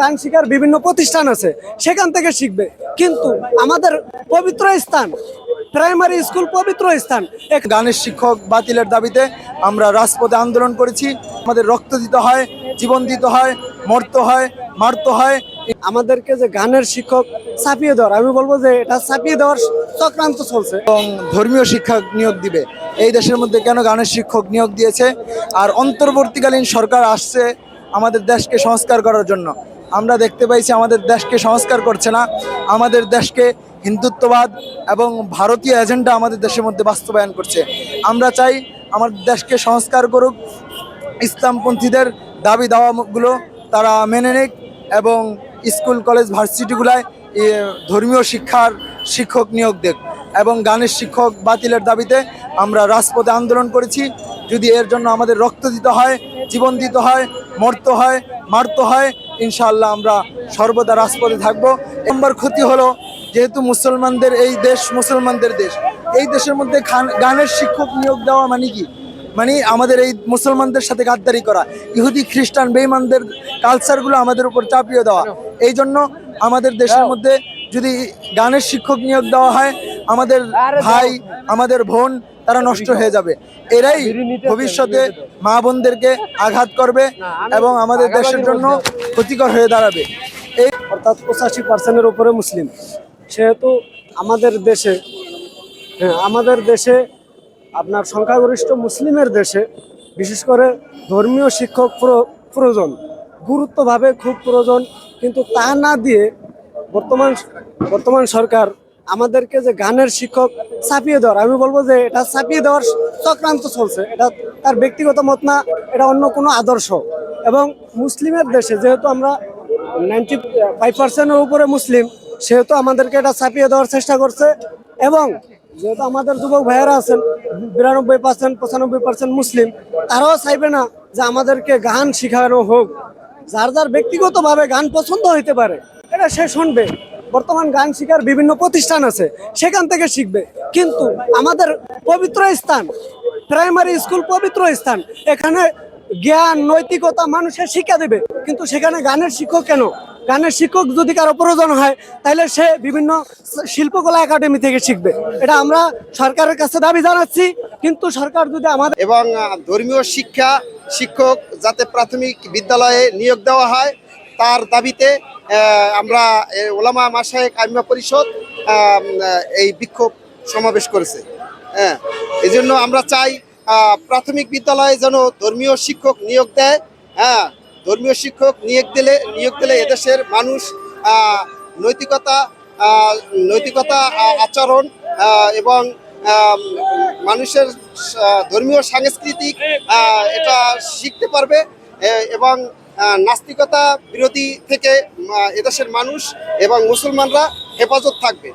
গান শিখার বিভিন্ন প্রতিষ্ঠান আছে, সেখান থেকে শিখবে। কিন্তু আমাদের পবিত্র স্থান প্রাইমারি স্কুল পবিত্র স্থান, এক গানের শিক্ষক বাতিলের দাবিতে আমরা রাজপথে আন্দোলন করেছি। আমাদের রক্ত দিতে হয়, জীবন দিতে হয়, মরতে হয়, মারতে হয়। আমাদেরকে যে গানের শিক্ষক ছাপিয়ে দেওয়ার, আমি বলব যে এটা ছাপিয়ে দেওয়ার চক্রান্ত চলছে। এবং ধর্মীয় শিক্ষা নিয়োগ দিবে। এই দেশের মধ্যে কেন গানের শিক্ষক নিয়োগ দিয়েছে? আর অন্তর্বর্তীকালীন সরকার আসছে আমাদের দেশকে সংস্কার করার জন্য। আমরা দেখতে পাইছি আমাদের দেশকে সংস্কার করছে না। আমাদের দেশকে হিন্দুত্ববাদ এবং ভারতীয় এজেন্ডা আমাদের দেশের মধ্যে বাস্তবায়ন করছে। আমরা চাই আমাদের দেশকে সংস্কার করুক। ইসলামপন্থীদের দাবি দাওয়াগুলো তারা মেনে নিক এবং স্কুল, কলেজ, ভার্সিটিগুলায় ধর্মীয় শিক্ষার শিক্ষক নিয়োগ দেখ এবং গানের শিক্ষক বাতিলের দাবিতে আমরা রাজপথে আন্দোলন করেছি। যদি এর জন্য আমাদের রক্ত দিতে হয়, জীবন দিতে হয়, মরতে হয়, মারতে হয় ইনশাআল্লাহ আমরা সর্বদা রাজপথে থাকব। নম্বর ক্ষতি হলো যেহেতু মুসলমানদের এই দেশ মুসলমানদের দেশ। এই দেশের মধ্যে গানের শিক্ষক নিয়োগ দেওয়া মানে কি? মানে আমাদের এই মুসলমানদের সাথে গাদ্দারি করা। ইহুদি খ্রিস্টান বেইমানদের কালচারগুলো আমাদের উপর চাপিয়ে দেওয়া। এই জন্য আমাদের দেশের মধ্যে যদি গানের শিক্ষক নিয়োগ দেওয়া হয় আমাদের ভাই আমাদের বোন তারা নষ্ট হয়ে যাবে। এরাই ভবিষ্যতে মা বোনদেরকে আঘাত করবে এবং আমাদের দেশের জন্য ক্ষতিকর হয়ে দাঁড়াবে। এই অর্থাৎ পঁচাশি পার্সেন্টের উপরে মুসলিম। সেহেতু আমাদের দেশে হ্যাঁ আমাদের দেশে আপনার সংখ্যাগরিষ্ঠ মুসলিমের দেশে বিশেষ করে ধর্মীয় শিক্ষক প্র- প্রয়োজন, গুরুত্বভাবে খুব প্রয়োজন। কিন্তু তা না দিয়ে বর্তমান বর্তমান সরকার আমাদেরকে যে গানের শিক্ষক ছাপিয়ে দেওয়ার, আমি বলব যে এটা ছাপিয়ে দেওয়ার চক্রান্ত চলছে। এটা তার ব্যক্তিগত মত না, এটা অন্য কোনো আদর্শ। এবং মুসলিমের দেশে যেহেতু আমরা নাইনটি ফাইভ পার্সেন্টের উপরে মুসলিম, সেহেতু আমাদেরকে এটা ছাপিয়ে দেওয়ার চেষ্টা করছে। এবং যেহেতু আমাদের যুবক ভাইয়েরা আছেন, বিরানব্বই পার্সেন্ট পঁচানব্বই পার্সেন্ট মুসলিম, তারাও চাইবে না যে আমাদেরকে গান শেখানো হোক। যার যার ব্যক্তিগতভাবে গান পছন্দ হইতে পারে, এটা সে শুনবে। বর্তমান গান শেখার বিভিন্ন প্রতিষ্ঠান আছে, সেখান থেকে শিখবে। কিন্তু আমাদের পবিত্র স্থান প্রাইমারি স্কুল পবিত্র স্থান, এখানে জ্ঞান, নৈতিকতা মানুষের শিক্ষা দেবে। কিন্তু সেখানে গানের শিক্ষক কেন? গানের শিক্ষক যদি কারও প্রয়োজন হয়, তাহলে সে বিভিন্ন শিল্পকলা একাডেমি থেকে শিখবে। এটা আমরা সরকারের কাছে দাবি জানাচ্ছি। কিন্তু সরকার যদি আমাদের এবং ধর্মীয় শিক্ষা শিক্ষক যাতে প্রাথমিক বিদ্যালয়ে নিয়োগ দেওয়া হয়, তার দাবিতে আমরা ওলামা মাসায়েক আইমা পরিষদ এই বিক্ষোভ সমাবেশ করেছে। হ্যাঁ এই জন্য আমরা চাই প্রাথমিক বিদ্যালয়ে যেন ধর্মীয় শিক্ষক নিয়োগ দেয় হ্যাঁ ধর্মীয় শিক্ষক নিয়োগ দিলে নিয়োগ দিলে এদেশের মানুষ নৈতিকতা নৈতিকতা আচরণ এবং মানুষের ধর্মীয় সাংস্কৃতিক এটা শিখতে পারবে এবং নাস্তিকতা বিরোধী থেকে এদেশের মানুষ এবং মুসলমানরা হেফাজত থাকবে।